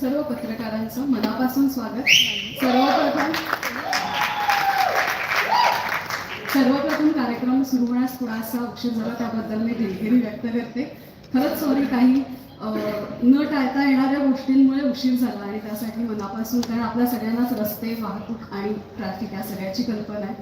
सर्व पत्रकारांचं मनापासून स्वागत. सर्वप्रथम सर्वप्रथम कार्यक्रम सुरू होण्यास थोडासा उशीर झाला त्याबद्दल मी दिलगिरी व्यक्त करते. खरंच सॉरी काही न टाळता येणाऱ्या गोष्टींमुळे उशीर झाला आणि त्यासाठी मनापासून कारण आपल्या सगळ्यांनाच रस्ते वाहतूक आणि ट्रॅफिक या सगळ्याची कल्पना आहे.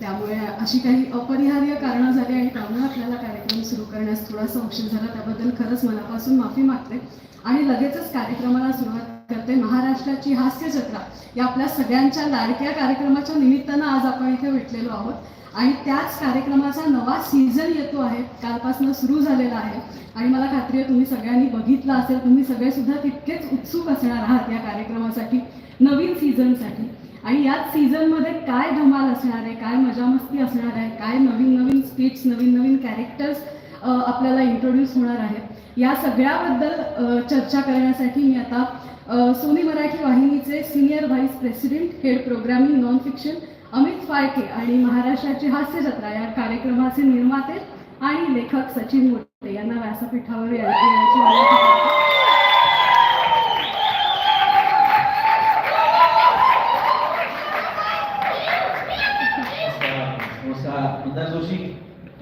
त्यामुळे अशी काही अपरिहार्य कारणं झाली आणि त्यामुळे आपल्याला कार्यक्रम सुरू करण्यास थोडासा उशीर झाला. त्याबद्दल खरंच मनापासून माफी मागते. आणि लगेचच कार्यक्रमाला सुरुवात करते. महाराष्ट्राची हास्य जत्रा या आपल्या सगळ्यांच्या लाडक्या कार्यक्रमाच्या निमित्तानं आज आपण इथे भेटलेलो आहोत. आणि त्याच कार्यक्रमाचा नवा सीझन येतो आहे. कालपासून सुरू झालेला आहे. आणि मला खात्री आहे तुम्ही सगळ्यांनी बघितलं असेल तुम्ही सगळे सुद्धा तितकेच उत्सुक असणार आहात या कार्यक्रमासाठी नवीन सीझनसाठी आणि याच सीझनमध्ये काय धमाल असणार आहे काय मजा मस्ती असणार आहे काय नवीन नवीन स्पीच नवीन नवीन कॅरेक्टर्स आपल्याला इंट्रोड्यूस होणार आहेत या सगळ्याबद्दल चर्चा करण्यासाठी मी आता Sony Marathi वाहिनीचे senior vice president head programming non fiction Amit Phalke आणि महाराष्ट्राची हास्य जत्रा या कार्यक्रमाचे निर्माते आणि लेखक सचिन मोटे यांना व्यासपीठावर नमस्कार मंदार जोशी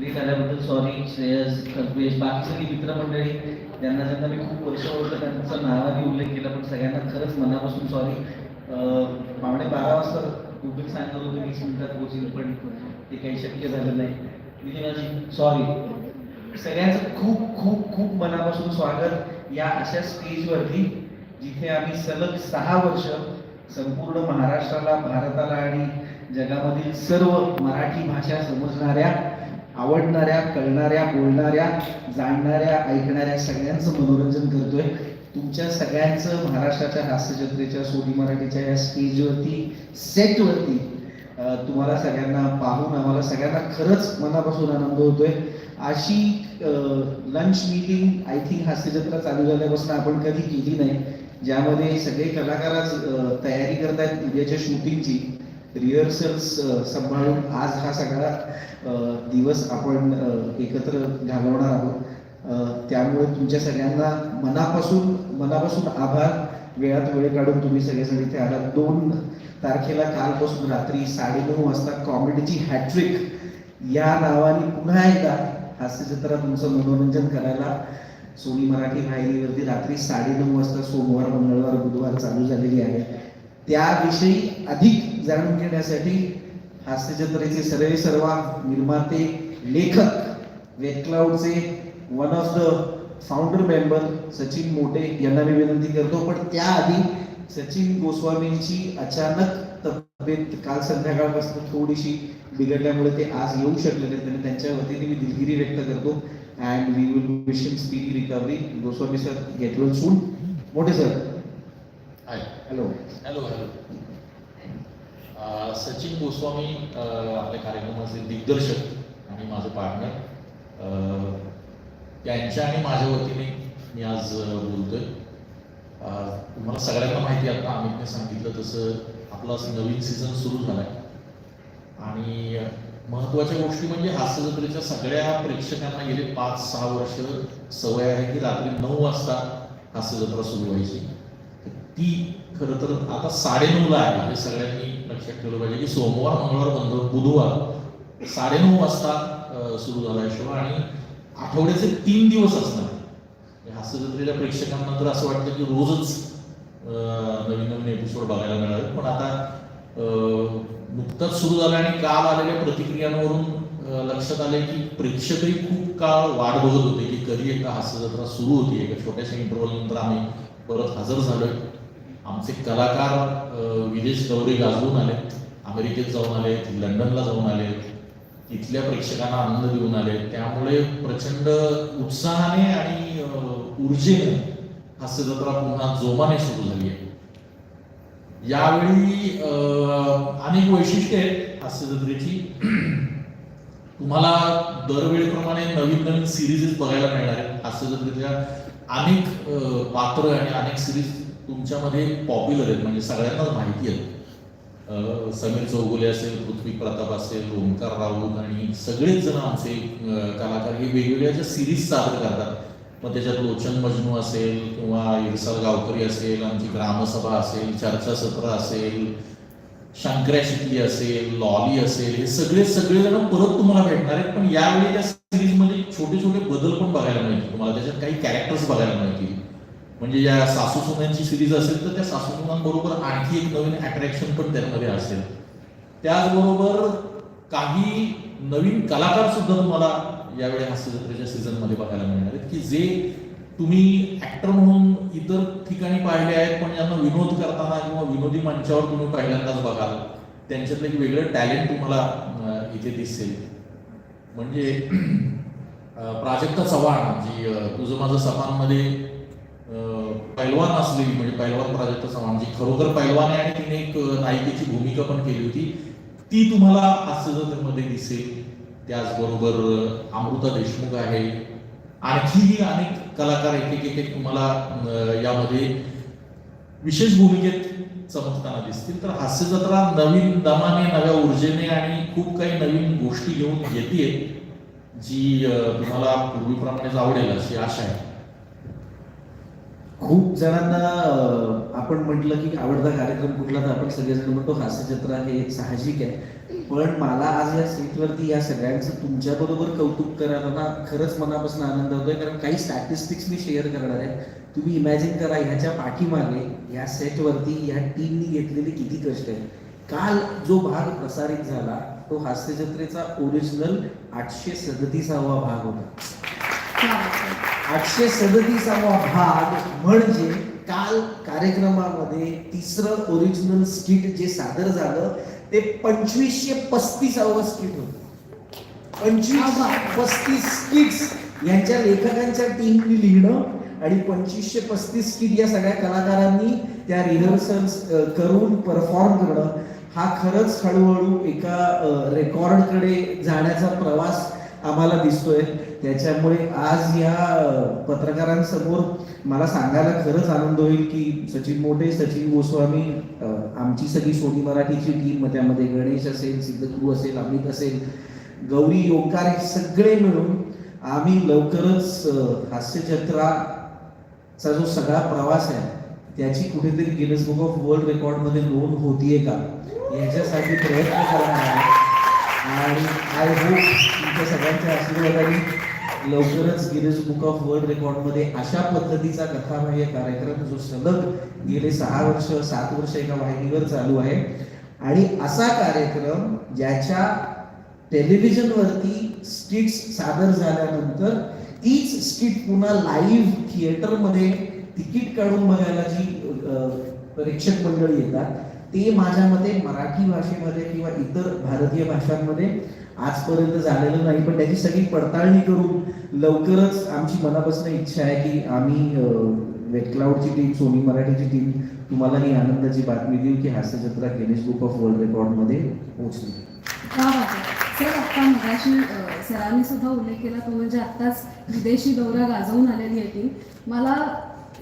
लेट आल्याबद्दल सॉरी श्रेयस कल्पेश बाकी सगळी मित्रमंडळी ज्यांना ज्यांना मी खूप वर्ष ओळखलं त्यांचा नावाने उल्लेख केला पण सगळ्यांना खरंच मनापासून सॉरी पावणे बारा वाजता गुगल सांगत होते वीस मिनिटात पोहोचेल पण ते काही शक्य झालं नाही. विजयाजी सॉरी सगळ्यांचं खूप खूप खूप मनापासून स्वागत या अशा स्टेजवरती जिथे आम्ही सलग सहा वर्ष संपूर्ण महाराष्ट्राला भारताला आणि जगामधील सर्व मराठी भाषा समजणाऱ्या आवडणाऱ्या कळणाऱ्या बोलणाऱ्या जाणणाऱ्या ऐकणाऱ्या सगळ्यांचं मनोरंजन करतोय. तुमच्या सगळ्यांचं महाराष्ट्राच्या हास्यजत्रेच्या सोनी मराठीच्या या स्टेजवरती सेटवरती तुम्हाला सगळ्यांना पाहून आम्हाला सगळ्यांना खरंच मनापासून आनंद होतोय. अशी lunch meeting I think Hasyajatra चालू झाल्यापासून आपण कधी केली नाही. ज्यामध्ये सगळे कलाकार तयारी करतायत उद्याच्या शूटिंगची रिहर्सल्स सांभाळून आज हा सगळा दिवस आपण एकत्र घालवणार आहोत. त्यामुळे तुमच्या सगळ्यांना मनापासून मनापासून आभार. वेळात वेळ काढून तुम्ही सगळेजण इथे आला दोन तारखेला कालपासून रात्री साडेनऊ वाजता कॉमेडीची हॅट्रिक या नावाने पुन्हा एकदा हास्यचित्रा तुमचं मनोरंजन करायला सोनी मराठी वाहिनीवरती रात्री साडेनऊ वाजता सोमवार मंगळवार बुधवार चालू झालेली आहे. त्याविषयी अधिक जाणून घेण्यासाठी हास्य जत्रेचे सर्वे सर्वा निर्माते लेखक वेटक्लाउडचे one of the founder member Sachin Mote यांना मी विनंती करतो. पण त्याआधी सचिन गोस्वामींची अचानक तब्येत काल संध्याकाळपासून थोडीशी बिघडल्यामुळे ते आज येऊ शकले नाहीत आणि त्यांच्या वतीने मी दिलगिरी व्यक्त करतो. And we will wish him speedy recovery Goswami sir get well soon. Mote sir. Hi hello hello hello Sachin Goswami आपल्या कार्यक्रमाचे दिग्दर्शक आणि माझं पार्टनर त्यांच्या आणि माझ्या वतीने मी आज बोलतोय. तुम्हाला सगळ्यांना माहिती आता अमितने सांगितलं तसं आपला असं नवीन सीझन सुरू झालाय. आणि महत्त्वाच्या महत्त्वाच्या गोष्टी म्हणजे हास्यजत्रेच्या सगळ्या प्रेक्षकांना गेले पाच सहा वर्ष सवय आहे की रात्री नऊ वाजता हास्यजत्रा सुरू व्हायची. ती खरं तर आता साडेनऊला आहे. म्हणजे सगळ्यांनी लक्षात ठेवलं पाहिजे की सोमवार मंगळवार बंद बुधवार साडेनऊ वाजता सुरू झाला शो आणि आठवड्याचे तीन दिवस असणार. म्हणजे हे हास्य जत्रेच्या प्रेक्षकांना तर असं वाटतं की रोजच नवीन नवीन एपिसोड बघायला मिळाले. पण आता नुकताच सुरू झाला आणि काल आलेल्या प्रतिक्रियांवरून लक्षात आले की प्रेक्षकही खूप काळ वाट बघत होते की कधी एकदा हास्य जत्रा सुरू होती. एका छोट्याशा इंटरव्हल नंतर आम्ही परत हजर झालोय. आमचे कलाकार विदेश दौरे गाजवून आलेत अमेरिकेत जाऊन आले लंडनला जाऊन आले तिथल्या प्रेक्षकांना आनंद देऊन आले त्यामुळे प्रचंड उत्साहाने आणि ऊर्जेने हास्य जत्रा पुन्हा जोमाने सुरू झाली आहे. यावेळी अं, अनेक वैशिष्ट्ये आहेत हास्य जत्रेची तुम्हाला दरवेळेप्रमाणे नवीन नवीन सिरीजेस बघायला मिळणार आहेत. हास्य जत्रेच्या अनेक पात्र आणि अनेक सिरीज तुमच्यामध्ये पॉप्युलर आहेत म्हणजे सगळ्यांनाच माहिती आहेत. समीर चौगुले असेल पृथ्वी प्रताप असेल ओंकार राऊत आणि सगळेच जण आमचे कलाकार हे वेगवेगळ्या ज्या सिरीज सादर करतात. मग त्याच्यात लोचन मजनू असेल किंवा इरसाल गावकरी असेल आमची ग्रामसभा असेल चर्चासत्र असेल शंकर्या शिकली असेल लॉली असेल हे सगळे सगळेजण परत तुम्हाला भेटणार आहेत. पण यावेळी त्या सिरीजमध्ये छोटे छोटे बदल पण बघायला मिळतील. तुम्हाला त्याच्यात काही कॅरेक्टर्स बघायला मिळतील. म्हणजे या सासू सुनांची सिरीज असेल तर त्या सासू सुनांबरोबर आणखी एक नवीन अट्रॅक्शन पण त्यामध्ये असेल. त्याचबरोबर काही नवीन कलाकार सुद्धा तुम्हाला यावेळी हास्य जत्रेच्या बघायला मिळणार आहेत की जे तुम्ही ऍक्टर म्हणून इतर ठिकाणी पाहिले आहेत पण ज्यांना विनोद करताना किंवा विनोदी मंचावर तुम्ही पहिल्यांदाच बघाल त्यांच्यातलं एक वेगळं टॅलेंट तुम्हाला इथे दिसेल. म्हणजे प्राजक्ता चव्हाण जी तुझं माझं सपानमध्ये पैलवान असलेली म्हणजे पैलवान प्राजक्ता चव्हाण जी खरोखर पैलवान आहे आणि तिने एक नायिकेची भूमिका पण केली होती ती तुम्हाला हास्य जत्रेमध्ये दिसेल त्याचबरोबर अमृता देशमुख आहे. आणखीही अनेक कलाकार एक एक एक तुम्हाला यामध्ये विशेष भूमिकेत चमकताना दिसतील. तर हास्य जत्रा नवीन दमाने नव्या ऊर्जेने आणि खूप काही नवीन गोष्टी घेऊन येते जी तुम्हाला पूर्वीप्रमाणेच आवडेल अशी आशा आहे. खूप जणांना आपण म्हटलं की आवडता कार्यक्रम कुठला तर आपण सगळेजण म्हणतो हास्यजत्रा हे साहजिक आहे. पण मला आज या सीटवरती या सगळ्यांचं तुमच्या बरोबर कौतुक करायला खरंच मनापासून आनंद होतोय. कारण काही स्टॅटिस्टिक्स मी शेअर करणार आहे. तुम्ही इमॅजिन करा ह्याच्या पाठीमागे या सेटवरती या टीमनी घेतलेले किती कष्ट आहे काल जो भाग प्रसारित झाला तो हास्यजत्रेचा ओरिजिनल आठशे सदतीसावा भाग होता. हो. आठशे सदतीसावा भाग म्हणजे काल कार्यक्रमामध्ये तिसरं ओरिजिनल स्किट जे सादर झालं ते पंचवीसशे पस्तीसावं स्किट होतं. पंचवीस पस्तीस स्किट्स यांच्या लेखकांच्या टीमनी लिहिणं आणि पंचवीसशे पस्तीस स्किट या सगळ्या कलाकारांनी त्या रिहर्सल्स करून परफॉर्म करणं हा खरंच हळूहळू एका रेकॉर्डकडे जाण्याचा प्रवास आम्हाला दिसतोय. त्याच्यामुळे आज या पत्रकारांसमोर मला सांगायला खरंच आनंद होईल की सचिन मोठे सचिन गोस्वामी आमची सगळी सोनी मराठीची टीम त्यामध्ये गणेश असेल सिद्धू असेल अमित असेल गौरी ओंकार सगळे मिळून आम्ही लवकरच अ, हास्यजत्राचा जो सगळा प्रवास आहे त्याची कुठेतरी गिनेस बुक ऑफ वर्ल्ड रेकॉर्डमध्ये नोंद होतीये का? याच्यासाठी प्रयत्न करणार आहे. आणि आय होप तुमच्या सगळ्यांच्या आशीर्वादाने लवकरच गिनेस बुक ऑफ वर्ल्ड रेकॉर्डमध्ये अशा पद्धतीचा कथाबाह्य कार्यक्रम जो सलग गेले सहा वर्ष सात वर्ष एका वाहिनीवर चालू आहे. आणि असा कार्यक्रम ज्याच्या टेलिव्हिजनवरती स्किट्स सादर झाल्यानंतर तीच स्किट पुन्हा लाईव्ह थिएटरमध्ये तिकीट काढून बघायला जी प्रेक्षक मंडळी येतात ते माझ्या मते मराठी भाषेमध्ये किंवा इतर भारतीय भाषांमध्ये आजपर्यंत झालेलं नाही पण त्याची सगळी पडताळणी करून लवकरच आमची मनापासून इच्छा आहे की आम्ही वेटक्लाउडची टीम सोनी मराठीची टीम तुम्हाला ही आनंदाची बातमी देऊ की Hasyajatra Guinness book of world रेकॉर्डमध्ये पोहोचली. सर आत्ता मगाशी सरांनी सुद्धा उल्लेख केला तो म्हणजे आत्ताच विदेशी दौरा गाजवून आलेली आहे ती. मला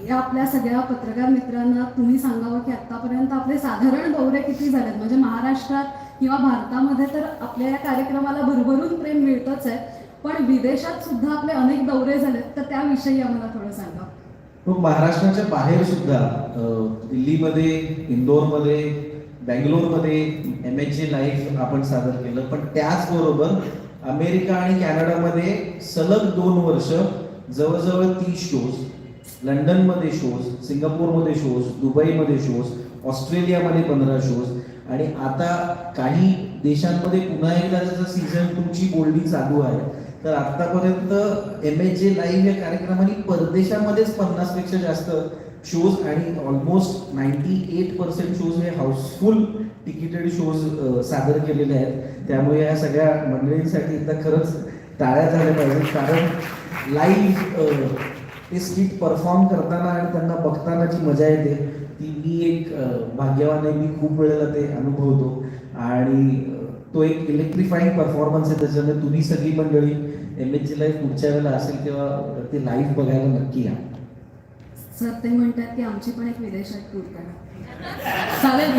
या आपल्या सगळ्या पत्रकार मित्रांना तुम्ही सांगावं की आतापर्यंत आपले साधारण दौरे किती झालेत? म्हणजे महाराष्ट्रात किंवा भारतामध्ये तर आपल्या या कार्यक्रमाला भरभरून प्रेम मिळतच आहे. पण विदेशात सुद्धा आपले अनेक दौरे झालेत तर त्याविषयी आम्हाला थोडं सांगा. मग महाराष्ट्राच्या बाहेर सुद्धा दिल्लीमध्ये इंदोरमध्ये बँगलोरमध्ये एम एच ए लाईफ आपण सादर केलं. पण त्याचबरोबर अमेरिका आणि कॅनडामध्ये सलग दोन वर्ष जवळजवळ तीस शोज लंडनमध्ये शोज सिंगापूरमध्ये शोज दुबईमध्ये शोज ऑस्ट्रेलियामध्ये पंधरा शोज आणि आता काही देशांमध्ये पुन्हा एकदा जसं सीझन टू ची बोलणी चालू आहे तर आतापर्यंत एम एच जे लाईव्ह या कार्यक्रमाने परदेशामध्येच पन्नासपेक्षा जास्त शोज आणि almost ninety eight percent shows हे हाऊसफुल तिकीटेड शोज सादर केलेले आहेत. त्यामुळे या सगळ्या मंडळींसाठी एकदा खरंच टाळ्या झाल्या पाहिजेत कारण लाईव्ह ते स्किट परफॉर्म करताना आणि त्यांना बघताना जी मजा येते. ती मी एक भाग्यवान आहे मी खूप वेळेला ते अनुभवतो. आणि तो एक इलेक्ट्रिफाईंग परफॉर्मन्स आहे त्याच्यामुळे तुम्ही सगळी मंडळी एम एच जी लाईव्ह पुढच्या वेळेला असेल तेव्हा ते लाईव्ह बघायला नक्की या. सर ते म्हणतात की आमची पण एक विदेशात टूर करा. चालेल?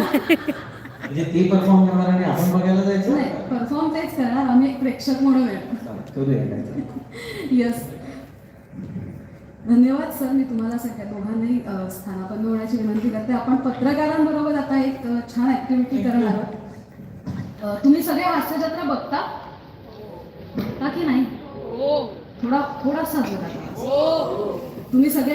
म्हणजे ते परफॉर्म करणार आणि आपण बघायला जायचं? नाही परफॉर्म तेच करणार. आम्ही एक प्रेक्षक म्हणून करूया येस धन्यवाद सर. मी तुम्हाला सगळ्या दोघांनाही स्थानापन्न होण्याची विनंती करते. आपण पत्रकारांबरोबर आता एक छान ऍक्टिव्हिटी करणार आहोत. तुम्ही सगळे हास्यजत्रा बघता? बघता की नाही? थोडा थोडासा आवाज. तुम्ही सगळे